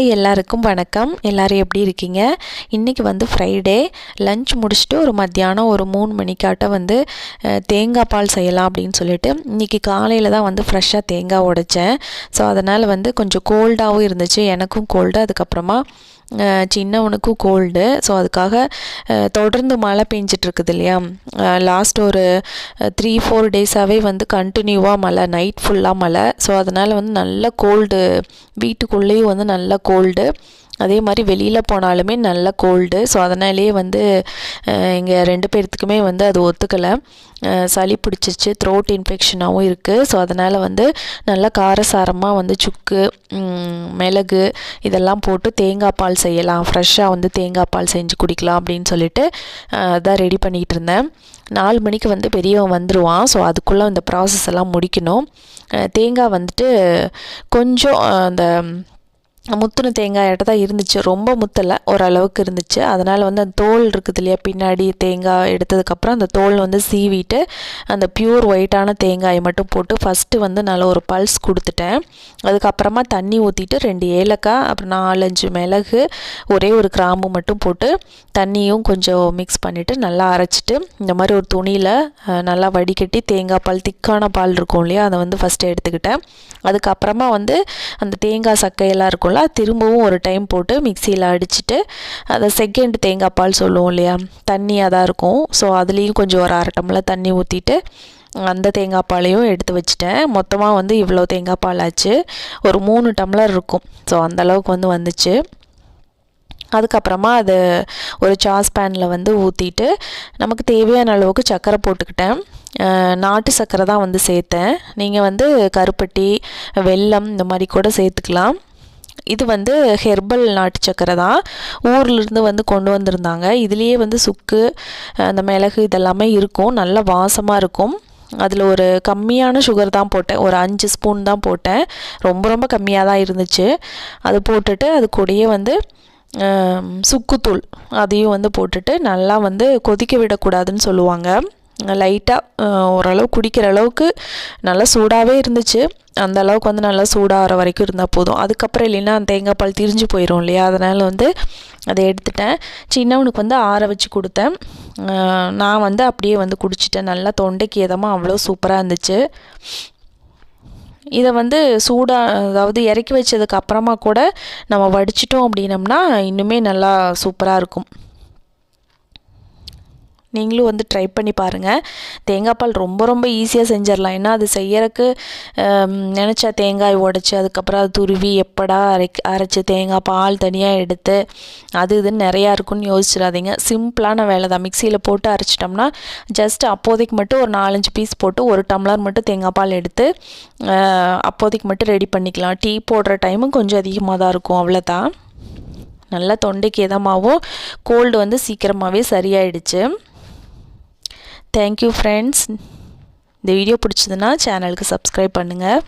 எல்லாருக்கும் வணக்கம். எல்லோரும் எப்படி இருக்கீங்க? இன்றைக்கி வந்து ஃப்ரைடே லஞ்ச் முடிச்சுட்டு ஒரு மத்தியானம் ஒரு மூணு மணிக்காட்ட வந்து தேங்காய் பால் செய்யலாம் அப்படின்னு சொல்லிட்டு இன்றைக்கி காலையில் தான் வந்து ஃப்ரெஷ்ஷாக தேங்காய் உடைச்சேன். ஸோ அதனால் வந்து கொஞ்சம் கோல்டாகவும் இருந்துச்சு. எனக்கும் கோல்டு அதுக்கப்புறமா சின்னவனுக்கும் கோல்டு ஸோ அதுக்காக தொடர்ந்து மழை பெஞ்சிட்ருக்குது இல்லையா லாஸ்ட் ஒரு த்ரீ ஃபோர் டேஸாகவே வந்து கண்டினியூவாக மழை. நைட் ஃபுல்லாக மழை. ஸோ அதனால் வந்து நல்ல கோல்டு வீட்டுக்குள்ளேயும் வந்து நல்ல கோல்டு அதே மாதிரி வெளியில் போனாலுமே நல்ல கோல்டு ஸோ அதனாலேயே வந்து எங்கள் ரெண்டு பேர்த்துக்குமே வந்து அது ஒத்துக்கலை. சளி பிடிச்சிச்சு த்ரோட் இன்ஃபெக்ஷனாகவும் இருக்குது ஸோ அதனால் வந்து நல்லா காரசாரமாக வந்து சுக்கு மிளகு இதெல்லாம் போட்டு தேங்காய் பால் செய்யலாம். ஃப்ரெஷ்ஷாக வந்து தேங்காய் பால் செஞ்சு குடிக்கலாம் அப்படின்னு சொல்லிட்டு அதான் ரெடி பண்ணிகிட்டு இருந்தேன். நாலு மணிக்கு வந்து பெரியவன் வந்துடுவான் ஸோ அதுக்குள்ளே இந்த ப்ராசஸ் எல்லாம் முடிக்கணும். தேங்காய் வந்துட்டு கொஞ்சம் அந்த முத்துன தேங்காயிட்ட தான் இருந்துச்சு. ரொம்ப முத்தலை ஓரளவுக்கு இருந்துச்சு. அதனால் வந்து அந்த தோல் இருக்குது இல்லையா பின்னாடி தேங்காய் எடுத்ததுக்கப்புறம் அந்த தோல் வந்து சீவிட்டு அந்த ப்யூர் ஒயிட்டான தேங்காயை மட்டும் போட்டு ஃபஸ்ட்டு வந்து நல்ல ஒரு பல்ஸ் கொடுத்துட்டேன். அதுக்கப்புறமா தண்ணி ஊற்றிட்டு ரெண்டு ஏலக்காய் அப்புறம் நாலஞ்சு மிளகு ஒரே ஒரு கிராம்பு மட்டும் போட்டு தண்ணியும் கொஞ்சம் மிக்ஸ் பண்ணிவிட்டு நல்லா அரைச்சிட்டு இந்த மாதிரி ஒரு துணியில் நல்லா வடிகட்டி தேங்காய் பால் திக்கான பால் இருக்கும் இல்லையா அதை வந்து ஃபஸ்ட்டு எடுத்துக்கிட்டேன். அதுக்கப்புறமா வந்து அந்த தேங்காய் சக்கையெல்லாம் இருக்கும்ல போல் திரும்பவும் ஒரு டைம் போட்டு மிக்சியில் அடிச்சுட்டு அதை செகண்ட் தேங்காய் பால் சொல்லுவோம் இல்லையா? தண்ணியாக தான் இருக்கும். ஸோ அதுலேயும் கொஞ்சம் ஒரு அரை டம்ளர் தண்ணி ஊற்றிட்டு அந்த தேங்காய் பாலையும் எடுத்து வச்சுட்டேன். மொத்தமாக வந்து இவ்வளோ தேங்காய் பால் ஆச்சு. ஒரு மூணு டம்ளர் இருக்கும். ஸோ அந்தளவுக்கு வந்து வந்துச்சு. அதுக்கப்புறமா அது ஒரு சாஸ் பேனில் வந்து ஊற்றிட்டு நமக்கு தேவையான அளவுக்கு சர்க்கரை போட்டுக்கிட்டேன். நாட்டு சர்க்கரை தான் வந்து சேர்த்தேன். நீங்கள் வந்து கருப்பட்டி வெல்லம் இந்த மாதிரி கூட சேர்த்துக்கலாம். இது வந்து ஹெர்பல் நாட்டு சக்கரை தான். ஊர்லேருந்து வந்து கொண்டு வந்திருந்தாங்க. இதுலேயே வந்து சுக்கு அந்த மிளகு இதெல்லாமே இருக்கும். நல்ல வாசமாக இருக்கும். அதில் ஒரு கம்மியான சுகர் தான் போட்டேன். ஒரு அஞ்சு ஸ்பூன் தான் போட்டேன். ரொம்ப ரொம்ப கம்மியாக தான் இருந்துச்சு. அது போட்டுட்டு அது கூடயே வந்து சுக்குத்தூள் அதையும் வந்து போட்டுட்டு நல்லா வந்து கொதிக்க விடக்கூடாதுன்னு சொல்லுவாங்க. லைட்டாக ஓரளவு குடிக்கிற அளவுக்கு நல்லா சூடாகவே இருந்துச்சு. அந்த அளவுக்கு வந்து நல்லா சூடாகிற வரைக்கும் இருந்தால் போதும். அதுக்கப்புறம் இல்லைன்னா அந்த தேங்காய் பால் திரிஞ்சு போயிடும் இல்லையா? அதனால் வந்து அதை எடுத்துட்டேன். சின்னவனுக்கு வந்து ஆற வச்சு கொடுத்தேன். நான் வந்து அப்படியே வந்து குடிச்சிட்டேன். நல்லா தொண்டைக்கு எதமாக அவ்வளோ சூப்பராக இருந்துச்சு. இதை வந்து சூடாக அதாவது இறக்கி வச்சதுக்கு அப்புறமா கூட நம்ம வடிச்சிட்டோம் அப்படின்னம்னா இன்னுமே நல்லா சூப்பராக இருக்கும். நீங்களும் வந்து ட்ரை பண்ணி பாருங்கள் தேங்காய் பால் ரொம்ப ரொம்ப ஈஸியாக செஞ்சிடலாம். ஏன்னா அது செய்யறதுக்கு நினச்சா தேங்காய் உடச்சி அதுக்கப்புறம் அது துருவி எப்படா அரை அரைச்சி தேங்காய் பால் தனியாக எடுத்து அது இதுன்னு நிறையா இருக்குன்னு யோசிச்சிடாதீங்க. சிம்பிளான வேலை தான். மிக்சியில் போட்டு அரைச்சிட்டோம்னா ஜஸ்ட் அப்போதைக்கு மட்டும் ஒரு நாலஞ்சு பீஸ் போட்டு ஒரு டம்ளர் மட்டும் தேங்காய் பால் எடுத்து அப்போதைக்கு மட்டும் ரெடி பண்ணிக்கலாம். டீ போடுற டைமும் கொஞ்சம் அதிகமாக தான் இருக்கும். அவ்வளோதான் நல்லா தொண்டைக்கு எதமாகவும் கோல்டு வந்து சீக்கிரமாகவே சரியாயிடுச்சு. தேங்க்யூ ஃப்ரெண்ட்ஸ் இந்த வீடியோ பிடிச்சதுன்னா சேனலுக்கு சப்ஸ்கிரைப் பண்ணுங்கள்